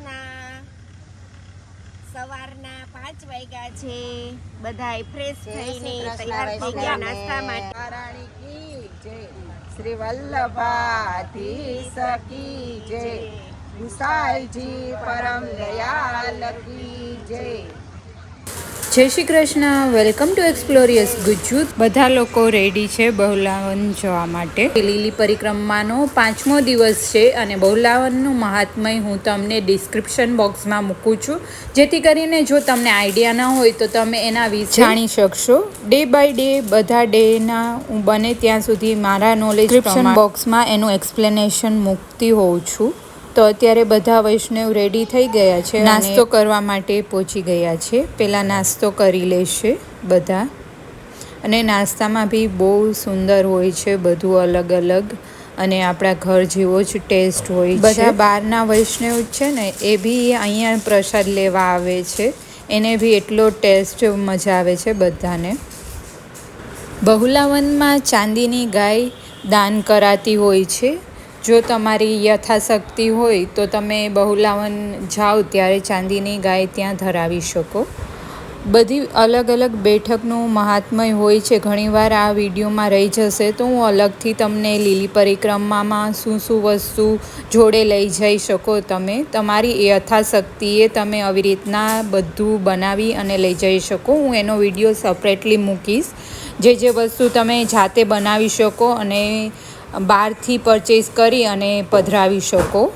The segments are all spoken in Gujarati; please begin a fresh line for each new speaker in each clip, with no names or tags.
કૃષ્ણ સવારના પાંચ વાગ્યા છે. બધાય ફ્રેશ થઈને તૈયાર થઈ ગયા. નાસ્તા માટે.
મહારાણી કી જય. શ્રી વલ્લભાધી સકી જય. ગુસાઈજી પરમ દયાલ કી જય.
જય Shri Krishna. Welcome to explorious ગુજ્જુત બધા લોકો રેડી છે બહુલાવન જવા માટે. લીલી પરિક્રમાનો પાંચમો દિવસ છે અને બહુલાવનનું મહાત્મય હું તમને ડિસ્ક્રિપ્શન બોક્સમાં મૂકું છું. જેથી કરીને જો તમને આઈડિયા ના હોય તો તમે એના વિશે જાણી શકશો. ડે બાય ડે બધા ડેના હું બને ત્યાં સુધી મારા નોલેજ ડિસ્ક્રિપ્શન બોક્સમાં એનું એક્સપ્લેનેશન મૂકતી હોઉં છું. તો અત્યારે બધા વૈષ્ણવ રેડી થઈ ગયા છે નાસ્તો કરવા માટે પહોંચી ગયા છે. પહેલાં નાસ્તો કરી લેશે બધા. અને નાસ્તામાં બી બહુ સુંદર હોય છે બધું અલગ અલગ. અને આપણા ઘર જેવો જ ટેસ્ટ હોય છે. બધા બહારના વૈષ્ણવ છે ને એ બી અહીંયા પ્રસાદ લેવા આવે છે. એને બી એટલો ટેસ્ટ મજા આવે છે બધાને. બહુલાવનમાં ચાંદીની ગાય દાન કરાતી હોય છે. જો તમારી યથાશક્તિ હોય તો તમે બહુલાવન જાઓ ત્યારે ચાંદીની ગાય ત્યાં ધરાવી શકો. બધી અલગ અલગ બેઠકનું મહાત્મય હોય છે. ઘણીવાર આ વિડીયોમાં રહી જશે તો હું અલગથી તમને લીલી પરિક્રમામાં શું શું વસ્તુ જોડે લઈ જઈ શકો. તમે તમારી યથાશક્તિએ તમે આવી રીતના બધું બનાવી અને લઈ જઈ શકો. હું એનો વીડિયો સપરેટલી મૂકીશ. જે જે વસ્તુ તમે જાતે બનાવી શકો અને બહારથી પરચેસ કરી અને પધરાવી શકો.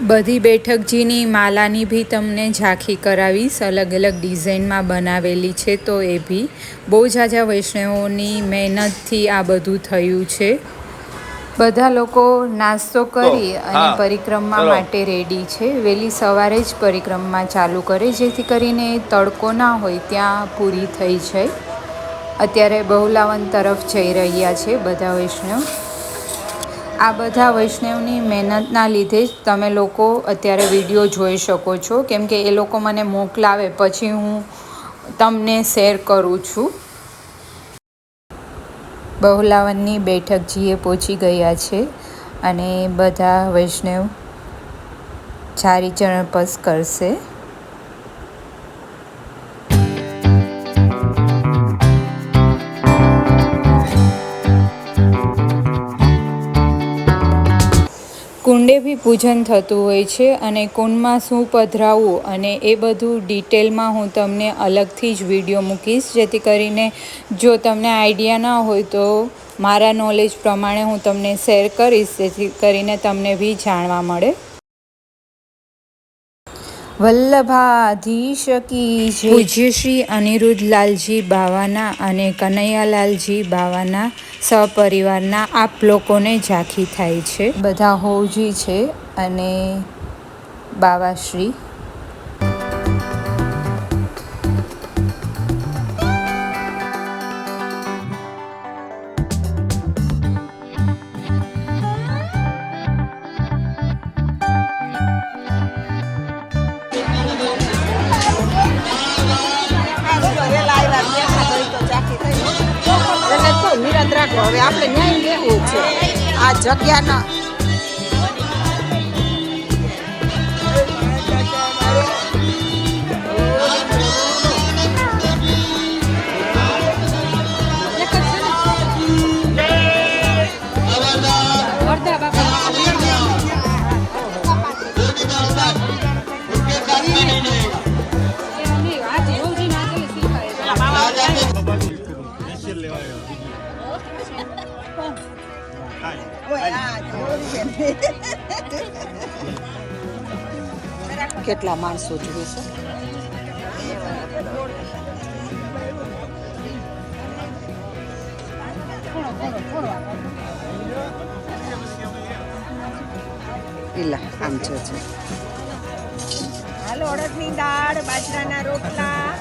બધી બેઠકજીની માલાની બી તમને ઝાંખી કરાવીશ. અલગ અલગ ડિઝાઇનમાં બનાવેલી છે તો એ બી બહુ ઝાઝા વૈષ્ણવોની મહેનતથી આ બધું થયું છે. બધા લોકો નાસ્તો કરી અને પરિક્રમા માટે રેડી છે. વહેલી સવારે જ પરિક્રમા ચાલુ કરે જેથી કરીને તડકો ના હોય ત્યાં પૂરી થઈ જાય. અત્યારે બહુલાવન તરફ જઈ રહ્યા છે બધા વૈષ્ણવ. આ બધા વૈષ્ણવની મહેનતના લીધે જ તમે લોકો અત્યારે વીડિયો જોઈ શકો છો. કેમ કે એ લોકો મને મોકલાવે, પછી હું તમને શેર કરું છું. બહુલાવનની બેઠક જીએ પહોંચી ગયા છે અને બધા વૈષ્ણવ ચારી ચરણ કરશે. બી પૂજન થતું હોય છે અને કુંડમાં શું પધરાવવું અને એ બધું ડિટેલમાં હું તમને અલગથી જ વીડિયો મૂકીશ, જેથી કરીને જો તમને આઈડિયા ના હોય તો મારા નોલેજ પ્રમાણે હું તમને શેર કરીશ, જેથી કરીને તમને બી જાણવા મળે. વલ્લભાધીશ કી જય. પૂજ્ય શ્રી અનિરુદ્ધલાલજી બાવાના અને કનૈયાલાલજી બાવાના સપરિવારના આપ લોકોને ઝાંખી થાય છે બધા હોવજી છે અને બાવાશ્રી
હવે આપણે ન્યાય લેવું છે. આ જગ્યાના કેટલા માણસો જુએ છે? પેલા આમ છે.
હાલો અડદની દાળ, બાજરાના રોટલા,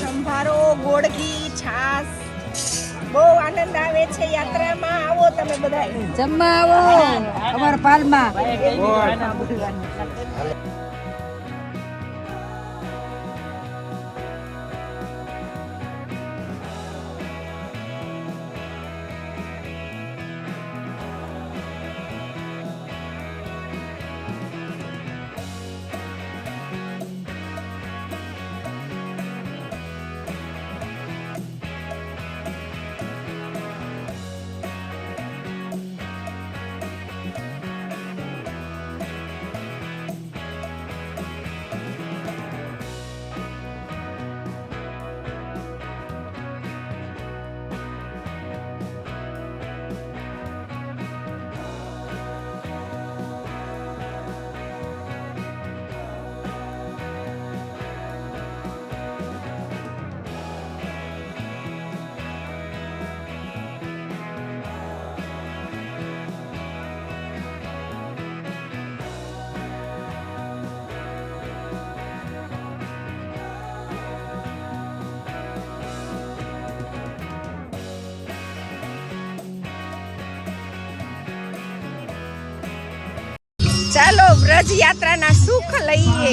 સંભારો, ગોળગી, છાશ. બહુ આનંદ આવે છે યાત્રામાં. આવો તમે બધા
જમવા આવો. અમારા પાલમાં.
ચાલો વ્રજ યાત્રાના સુખ લઈએ.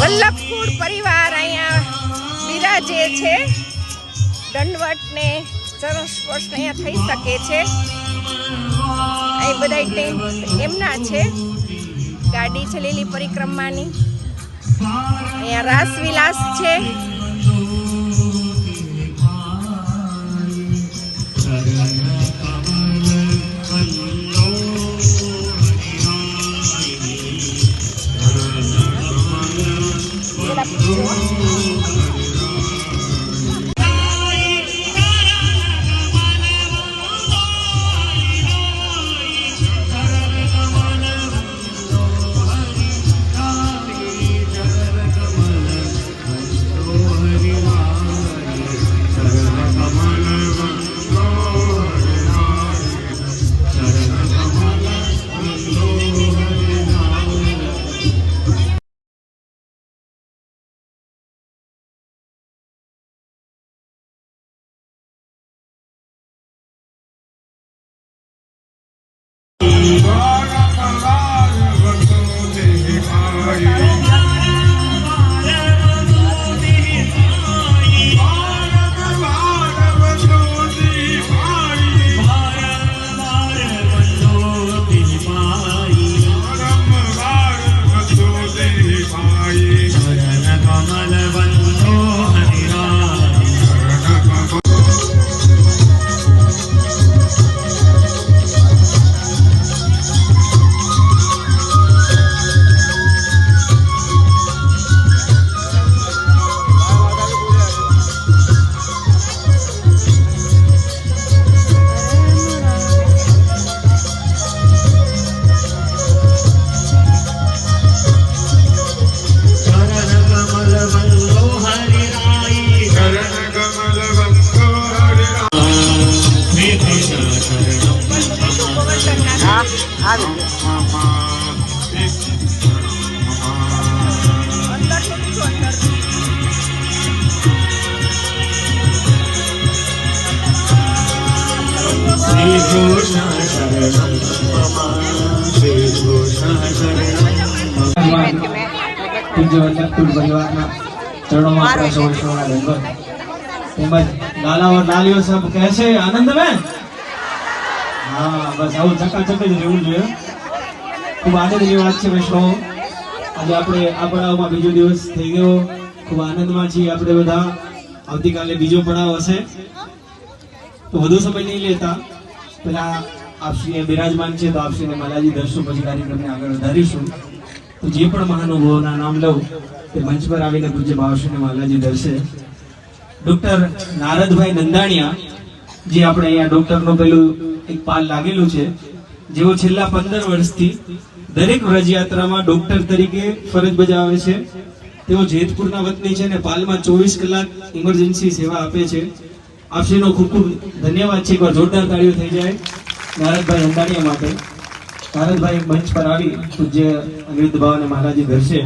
વલ્લભપુર પરિવાર અહીંયા બિરાજે છે. દંડવટને ચરણ સ્પર્શ અહીંયા થઈ શકે છે. અહીં બધા ટેન્ટ એમના છે. ગાડી છે લીલી પરિક્રમાની. અહીંયા રાસવિલાસ છે. પેલા પૂછો.
પૂજ્ય વલ્લભપુર પરિવારના ચરણોમાં આપણા સૌ સૌના દંડવત તેમજ લાલાઓ લાલીઓ સબ કહે છે આનંદબેન. હા બસ આવું ચકાચક જ રહેવું જોઈએ. ખૂબ આનંદની વાત છે વૈષ્ણવો. આજે આપણે આ પડાવમાં બીજો દિવસ થઈ ગયો. ખૂબ આનંદમાં છીએ આપણે બધા. આવતીકાલે બીજો પડાવ હશે. તો વધુ સમય નહીં લેતા. પેલા આપશ્રી બિરાજમાન છે તો આપશ્રીને માલાજી દર્શન પછી કાર્યક્રમને આગળ વધારીશું. તો જે પણ મહાનુભાવોના નામ લઉં તે મંચ પર આવીને પૂજ્ય ભાવશ્રી માલાજી દર્શે. ડોક્ટર નારદભાઈ નંદાણીયા, જે આપણે અહીંયા ડોક્ટરનું પેલું એક પાલ લાગેલું છે, જેઓ છેલ્લા પંદર વર્ષથી દરેક વ્રજયાત્રામાં ડોક્ટર તરીકે ફરજ બજાવે છે. તેઓ જેતપુરના વતની છે અને પાલમાં ચોવીસ કલાક ઇમરજન્સી સેવા આપે છે. આપશ્રીનો ખૂબ ખૂબ ધન્યવાદ છે. એકવાર જોરદાર તાળીઓ થઈ જાય નારદભાઈ અંબાણીયા માટે. નારદભાઈ મંચ પર આવી પૂજ્ય અનિરુદ્ધ ભાવને મહારાજી દર્શે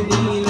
দিন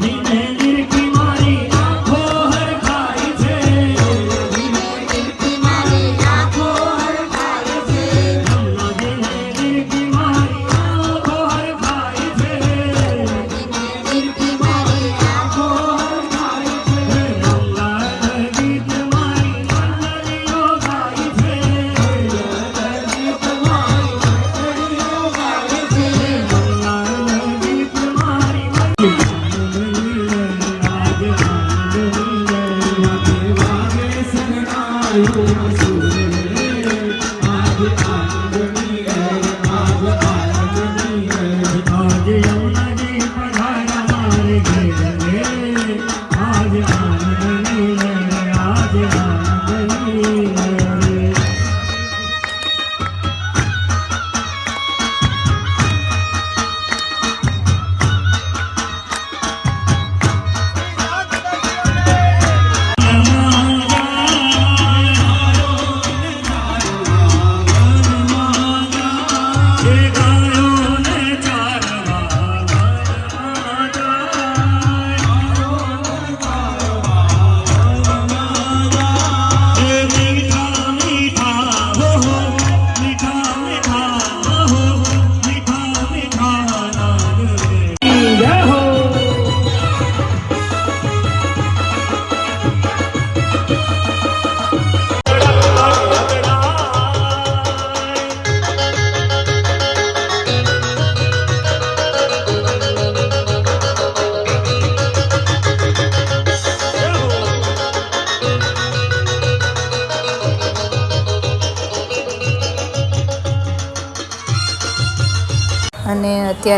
Madinah સનાયો આજ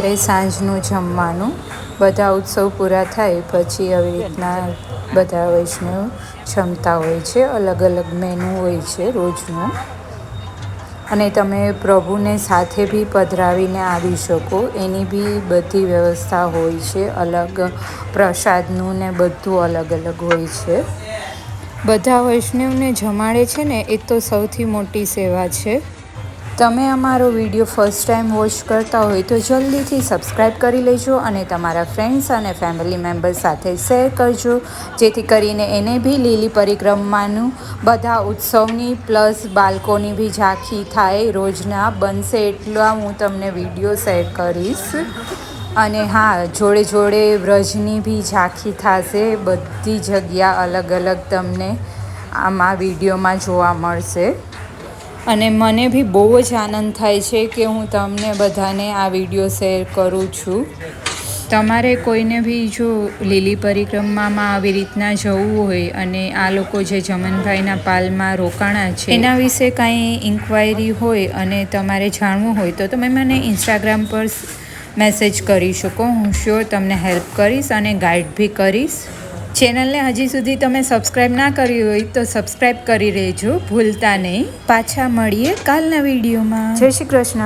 અને અત્યારે સાંજનું જમવાનું. બધા ઉત્સવ પૂરા થાય પછી આવી રીતના બધા વૈષ્ણવ જમતા હોય છે. અલગ અલગ મેનુ હોય છે રોજનું. અને તમે પ્રભુને સાથે બી પધરાવીને આવી શકો. એની બી બધી વ્યવસ્થા હોય છે. અલગ પ્રસાદનું ને બધું અલગ અલગ હોય છે. બધા વૈષ્ણવને જમાડે છે ને, એ તો સૌથી મોટી સેવા છે. તમે અમારો વીડિયો ફર્સ્ટ ટાઈમ વોચ કરતા હોય તો જલ્દીથી સબસ્ક્રાઈબ કરી લેજો અને તમારા ફ્રેન્ડ્સ અને ફેમિલી મેમ્બર્સ સાથે શેર કરજો. જેથી કરીને એને બી લીલી પરિક્રમાનું બધા ઉત્સવની પ્લસ બાળકોની બી ઝાંખી થાય, રોજના બનશે એટલા હું તમને વીડિયો શેર કરીશ. અને હા, જોડે જોડે વ્રજની બી ઝાંખી થશે, બધી જગ્યા અલગ અલગ તમને આમાં વિડીયોમાં જોવા મળશે. અને મને બી બહુ જ આનંદ થાય છે કે હું તમને બધાને આ વીડિયો શેર કરું છું. તમારે કોઈને બી જો લીલી પરિક્રમામાં આવી રીતના જવું હોય અને આ લોકો જે જમનભાઈના પાલમાં રોકાણા છે, એના વિશે કાંઈ ઇન્ક્વાયરી હોય અને તમારે જાણવું હોય તો તમે મને ઇન્સ્ટાગ્રામ પર મેસેજ કરી શકો. હું શ્યોર તમને હેલ્પ કરીશ અને ગાઈડ બી કરીશ. ચેનલને હજી સુધી તમે સબસ્ક્રાઈબ ના કરી હોય તો સબસ્ક્રાઈબ કરી રહેજો. ભૂલતા નહીં. પાછા મળીએ કાલના વિડીયોમાં. જય શ્રી કૃષ્ણ.